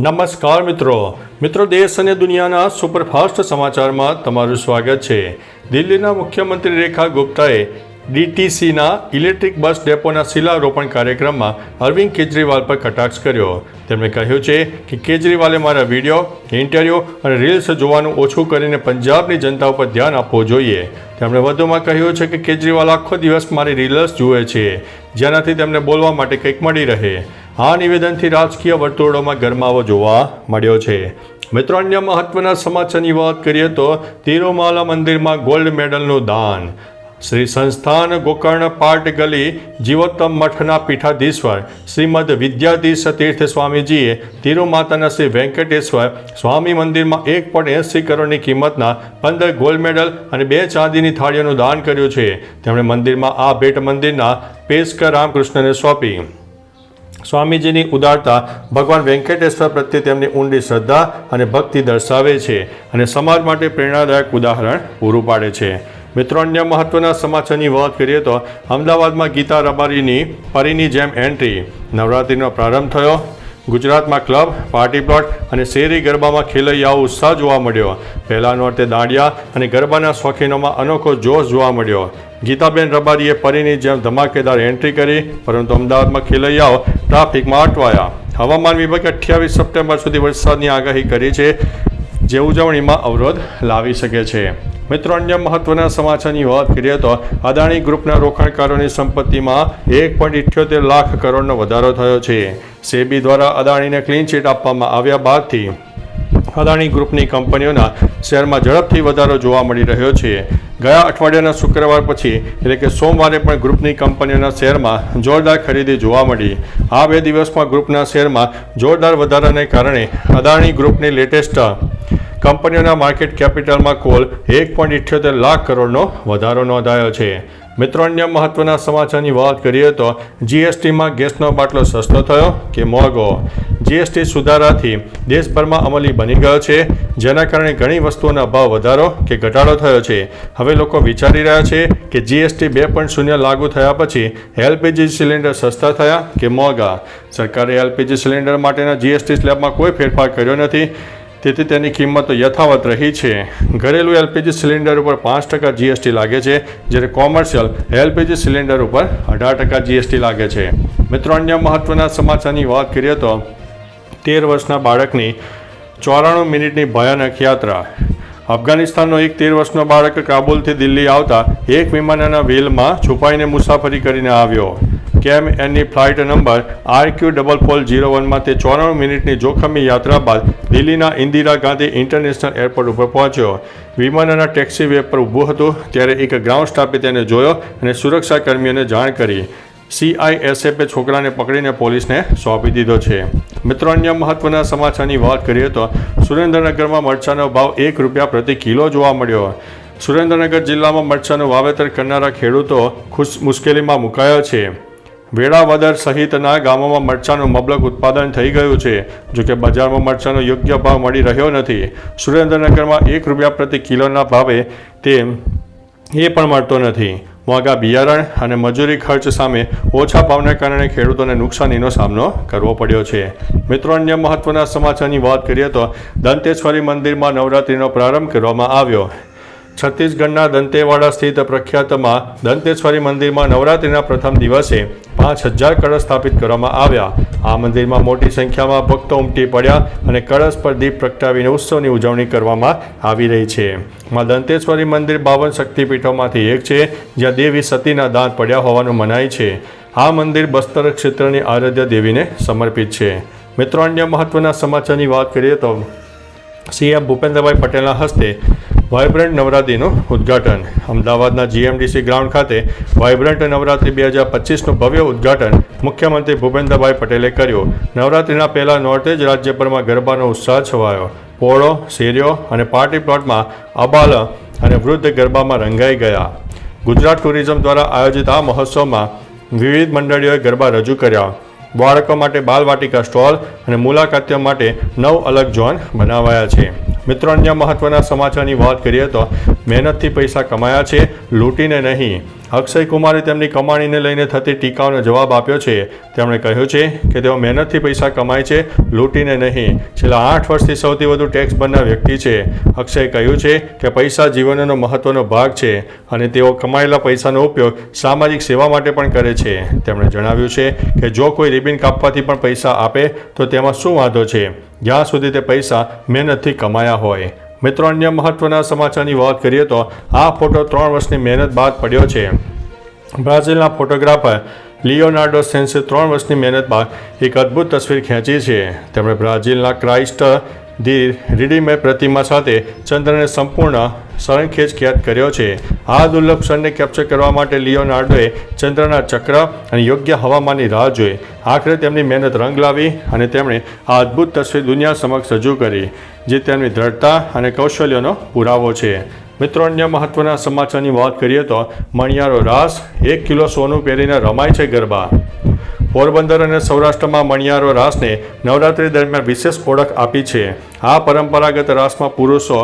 નમસ્કાર મિત્રો. મિત્રો, દેશ અને દુનિયાના સુપરફાસ્ટ સમાચારમાં તમારું સ્વાગત છે. દિલ્હીના મુખ્યમંત્રી રેખા ગુપ્તાએ ડીટીસીના ઇલેક્ટ્રિક બસ ડેપોના શિલારોપણ કાર્યક્રમમાં અરવિંદ કેજરીવાલ પર કટાક્ષ કર્યો. તેમણે કહ્યું છે કે કેજરીવાલે મારા વીડિયો, ઇન્ટરવ્યૂ અને રીલ્સ જોવાનું ઓછું કરીને પંજાબની જનતા ઉપર ધ્યાન આપવું જોઈએ. તેમણે વધુમાં કહ્યું છે કે કેજરીવાલ આખો દિવસ મારી રીલ્સ જુએ છે. જેનાથી તેમને બોલવા માટે કંઈક મળી રહે. આ નિવેદનથી રાજકીય વર્તુળોમાં ગરમાવો જોવા મળ્યો છે. મિત્રો, અન્ય મહત્વના સમાચારની વાત કરીએ તો તિરુમાલા મંદિરમાં ગોલ્ડ મેડલનું દાન. શ્રી સંસ્થાન ગોકર્ણ પાટ ગલી જીવોત્તમ મઠના પીઠાધીશ્વર શ્રીમદ વિદ્યાધીશ તીર્થ સ્વામીજીએ તિરુમાતાના શ્રી વેંકટેશ્વર સ્વામી મંદિરમાં એક પોઈન્ટ એંસી કરોડની કિંમતના પંદર ગોલ્ડ મેડલ અને બે ચાંદીની થાળીઓનું દાન કર્યું છે. તેમણે મંદિરમાં આ ભેટ મંદિરના પેશકર રામકૃષ્ણને સોંપી. સ્વામીજીની ઉદારતા ભગવાન વેંકટેશ્વર પ્રત્યે તેમની ઊંડી શ્રદ્ધા અને ભક્તિ દર્શાવે છે અને સમાજ માટે પ્રેરણાદાયક ઉદાહરણ પૂરું પાડે છે. મિત્રો, અન્ય મહત્વના સમાચારની વાત કરીએ તો અમદાવાદમાં ગીતા રબારીની પરીની જેમ એન્ટ્રી. નવરાત્રિનો પ્રારંભ થયો. ગુજરાતમાં ક્લબ, પાર્ટી પ્લોટ અને શેરી ગરબામાં ખેલૈયાઓ ઉત્સાહ જોવા મળ્યો. પહેલા નોરતે દાંડિયા અને ગરબાના શોખીનોમાં અનોખો જોશ જોવા મળ્યો. ગીતાબેન રબારીએ પરીની જેમ ધમાકેદાર એન્ટ્રી કરી, પરંતુ અમદાવાદમાં ખેલૈયાઓ ટ્રાફિકમાં અટવાયા. હવામાન વિભાગે અઠ્યાવીસ સપ્ટેમ્બર સુધી વરસાદની આગાહી કરી છે, જે ઉજવણીમાં અવરોધ લાવી શકે છે. મિત્રો, અન્ય મહત્વના સમાચારની વાત કરીએ તો અદાણી ગ્રુપના રોકાણકારોની સંપત્તિમાં એક પોઈન્ટ ઇઠ્યોતેર લાખ કરોડનો વધારો થયો છે. સેબી દ્વારા અદાણીને ક્લીન ચીટ આપવામાં આવ્યા બાદથી અદાણી ગ્રુપની કંપનીઓના શેરમાં ઝડપથી વધારો જોવા મળી રહ્યો છે. ગયા અઠવાડિયાના શુક્રવાર પછી, એટલે કે સોમવારે પણ ગ્રુપની કંપનીઓના શેરમાં જોરદાર ખરીદી જોવા મળી. આ બે દિવસમાં ગ્રુપના શેરમાં જોરદાર વધારાને કારણે અદાણી ગ્રુપની લેટેસ્ટ કંપનીઓના માર્કેટ કેપિટલમાં કુલ એક લાખ કરોડનો વધારો નોંધાયો છે. મિત્રો, અન્ય મહત્વના સમાચારની વાત કરીએ તો જીએસટીમાં ગેસનો બાટલો સસ્તો થયો કે મોંઘો? જીએસટી સુધારાથી દેશભરમાં અમલી બની ગયો છે. જેના કારણે ઘણી વસ્તુઓના ભાવ વધારો કે ઘટાડો થયો છે. હવે લોકો વિચારી રહ્યા છે કે જીએસટી બે પોઈન્ટ શૂન્ય લાગુ થયા પછી એલપીજી સિલિન્ડર સસ્તા થયા કે મોંઘા? સરકારે એલપીજી સિલિન્ડર માટેના જીએસટી સ્લેબમાં કોઈ ફેરફાર કર્યો નથી. તેથી તેની કિંમત યથાવત રહી છે. ઘરેલું એલપીજી સિલિન્ડર ઉપર પાંચ ટકા જીએસટી લાગે છે, જ્યારે કોમર્શિયલ એલપીજી સિલિન્ડર ઉપર અઢાર ટકા જીએસટી લાગે છે. મિત્રો, અન્ય મહત્વના સમાચારની વાત કરીએ તો તેર વર્ષના બાળકની ચોરાણું મિનિટની ભયાનક યાત્રા. અફઘાનિસ્તાનનો એક તેર વર્ષનો બાળક કાબુલથી દિલ્હી આવતા એક વિમાનના વ્હીલમાં છુપાઈને મુસાફરી કરીને આવ્યો. કેમ એની flight number R Q double four zero વનમાં તે ચોરાણું મિનિટની જોખમી યાત્રા બાદ દિલ્હીના ઇન્દિરા ગાંધી ઇન્ટરનેશનલ એરપોર્ટ ઉપર પહોંચ્યો. વિમાનના ટેક્સી વે પર ઊભું હતું ત્યારે એક ગ્રાઉન્ડ સ્ટાફે તેને જોયો અને સુરક્ષા કર્મીઓને જાણ કરી. સીઆઈએસએફે છોકરાને પકડીને પોલીસને સોંપી દીધો છે. મિત્રો, અન્ય મહત્વના સમાચારની વાત કરીએ તો સુરેન્દ્રનગરમાં મરચાનો ભાવ એક રૂપિયા પ્રતિ કિલો જોવા મળ્યો. સુરેન્દ્રનગર જિલ્લામાં મરચાનું વાવેતર કરનારા ખેડૂતો ખુશ મુશ્કેલીમાં મુકાયા છે. વેળાવદર સહિતના ગામોમાં મરચાંનું મબલક ઉત્પાદન થઈ ગયું છે. જોકે બજારમાં મરચાંનો યોગ્ય ભાવ મળી રહ્યો નથી. સુરેન્દ્રનગરમાં એક રૂપિયા પ્રતિ કિલોના ભાવે તે એ પણ મળતો નથી. મોંઘા બિયારણ અને મજૂરી ખર્ચ સામે ઓછા ભાવના કારણે ખેડૂતોને નુકસાનીનો સામનો કરવો પડ્યો છે. મિત્રો, અન્ય મહત્વના સમાચારની વાત કરીએ તો દંતેશ્વરી મંદિરમાં નવરાત્રિનો પ્રારંભ કરવામાં આવ્યો. છત્તીસગઢના દંતેવાડા સ્થિત પ્રખ્યાતમાં દંતેશ્વરી મંદિરમાં નવરાત્રિના પ્રથમ દિવસે પાંચ હજાર કળશ સ્થાપિત કરવામાં આવ્યા. આ મંદિરમાં મોટી સંખ્યામાં ભક્તો ઉમટી પડ્યા અને કળશ પર દીપ પ્રગટાવીને ઉત્સવની ઉજવણી કરવામાં આવી રહી છે. માં દંતેશ્વરી મંદિર બાવન શક્તિપીઠોમાંથી એક છે, જ્યાં દેવી સતીના દાંત પડ્યા હોવાનું મનાય છે. આ મંદિર બસ્તર ક્ષેત્રની આરાધ્ય દેવીને સમર્પિત છે. મિત્રો, અન્ય મહત્વના સમાચારની વાત કરીએ તો સીએમ ભૂપેન્દ્રભાઈ પટેલના હસ્તે વાઇબ્રન્ટ નવરાત્રિનું ઉદ્ઘાટન. અમદાવાદના જીએમડીસી ગ્રાઉન્ડ ખાતે વાયબ્રન્ટ નવરાત્રિ બે હજાર પચીસનું ભવ્ય ઉદ્ઘાટન મુખ્યમંત્રી ભૂપેન્દ્રભાઈ પટેલે કર્યું. નવરાત્રિના પહેલા નોર્તે જ રાજ્યભરમાં ગરબાનો ઉત્સાહ છવાયો. પોળો, શેરીઓ અને પાર્ટી પ્લોટમાં અબાલ અને વૃદ્ધ ગરબામાં રંગાઈ ગયા. ગુજરાત ટુરિઝમ દ્વારા આયોજિત આ મહોત્સવમાં વિવિધ મંડળીઓએ ગરબા રજૂ કર્યા. બાળકો માટે બાલવાટિકા સ્ટોલ અને મુલાકાતીઓ માટે નવ અલગ ઝોન બનાવાયા છે. મિત્રો, અન્ય મહત્વના સમાચારની વાત કરીએ તો મહેનતથી પૈસા કમાયા છે, લૂંટીને નહીં. અક્ષય કુમારે તેમની કમાણીને લઈને થતી ટીકાઓનો જવાબ આપ્યો છે. તેમણે કહ્યું છે કે તેઓ મહેનતથી પૈસા કમાય છે, લૂંટીને નહીં. છેલ્લા આઠ વર્ષથી સૌથી વધુ ટેક્સ બનનાર વ્યક્તિ છે. અક્ષયે કહ્યું છે કે પૈસા જીવનનો મહત્વનો ભાગ છે અને તેઓ કમાયેલા પૈસાનો ઉપયોગ સામાજિક સેવા માટે પણ કરે છે. તેમણે જણાવ્યું છે કે જો કોઈ રિબિન કાપવાથી પણ પૈસા આપે તો તેમાં શું વાંધો છે? જ્યાં સુધી તે પૈસા મહેનતથી કમાયા હોય. મિત્રો, અન્ય મહત્વના સમાચારની વાત કરીએ તો આ ફોટો ત્રણ વર્ષની મહેનત બાદ પડ્યો છે. બ્રાઝિલના ફોટોગ્રાફર લિયોનાર્ડો સેન્સે ત્રણ વર્ષની મહેનત બાદ એક અદ્ભુત તસવીર ખેંચી છે. તેમણે બ્રાઝિલના ક્રાઇસ્ટ ધી રીડીમે પ્રતિમા સાથે ચંદ્રને સંપૂર્ણ સરંખેજ કેદ કર્યો છે. આ દુર્લભ ક્ષણને કેપ્ચર કરવા માટે લિયોનાર્ડોએ ચંદ્રના ચક્ર અને યોગ્ય હવામાનની રાહ જોઈ. આખરે તેમની મહેનત રંગ લાવી અને તેમણે આ અદ્ભુત તસવીર દુનિયા સમક્ષ રજૂ કરી, જે તેમની દ્રઢતા અને કૌશલ્યનો પુરાવો છે. મિત્રો, અન્ય મહત્વના સમાચારની વાત કરીએ તો મણિયારો રાસ, એક કિલો સોનું પહેરીને રમાય છે ગરબા. પોરબંદર અને સૌરાષ્ટ્રમાં મણિયારો રાસને નવરાત્રી દરમિયાન વિશેષ ઓળખ આપી છે. આ પરંપરાગત રાસમાં પુરુષો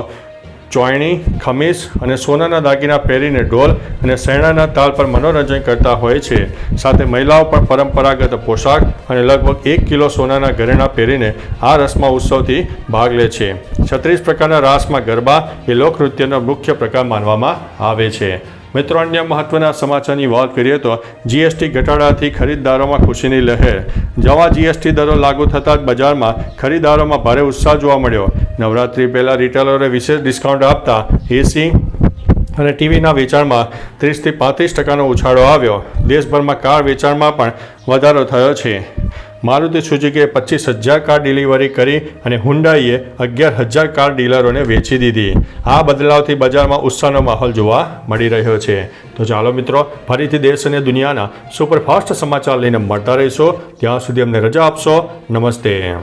ચોયણી, ખમીસ અને સોનાના દાગીના પહેરીને ઢોલ અને શેણાના તાલ પર મનોરંજન કરતા હોય છે. સાથે મહિલાઓ પણ પરંપરાગત પોશાક અને લગભગ એક કિલો સોનાના ઘરેણાં પહેરીને આ રસમાં ઉત્સવથી ભાગ લે છે. છત્રીસ પ્રકારના રાસમાં ગરબા એ લોકનૃત્યનો મુખ્ય પ્રકાર માનવામાં આવે છે. મિત્રો, અન્ય મહત્વના સમાચારની વાત કરીએ તો જીએસટી ઘટાડાથી ખરીદદારોમાં ખુશીની લહેર. જવા જીએસટી દરો લાગુ થતાં જ બજારમાં ખરીદદારોમાં ભારે ઉત્સાહ જોવા મળ્યો. નવરાત્રી પહેલાં રિટેલરોએ વિશેષ ડિસ્કાઉન્ટ આપતા એસી અને ટીવીના વેચાણમાં ત્રીસથી પાંત્રીસ ટકાનો ઉછાળો આવ્યો. દેશભરમાં કાર વેચાણમાં પણ વધારો થયો છે. મારુતિ સુઝુકીએ પચીસ હજાર કાર ડિલિવરી કરી અને હુન્ડાઈએ અગિયાર હજાર કાર ડીલરોને વેચી દીધી. આ બદલાવથી બજારમાં ઉત્સાહનો માહોલ જોવા મળી રહ્યો છે. તો ચાલો મિત્રો, ફરીથી દેશ અને દુનિયાના સુપરફાસ્ટ સમાચાર લઈને મળતા રહીશો. ત્યાં સુધી અમને રજા આપશો. નમસ્તે.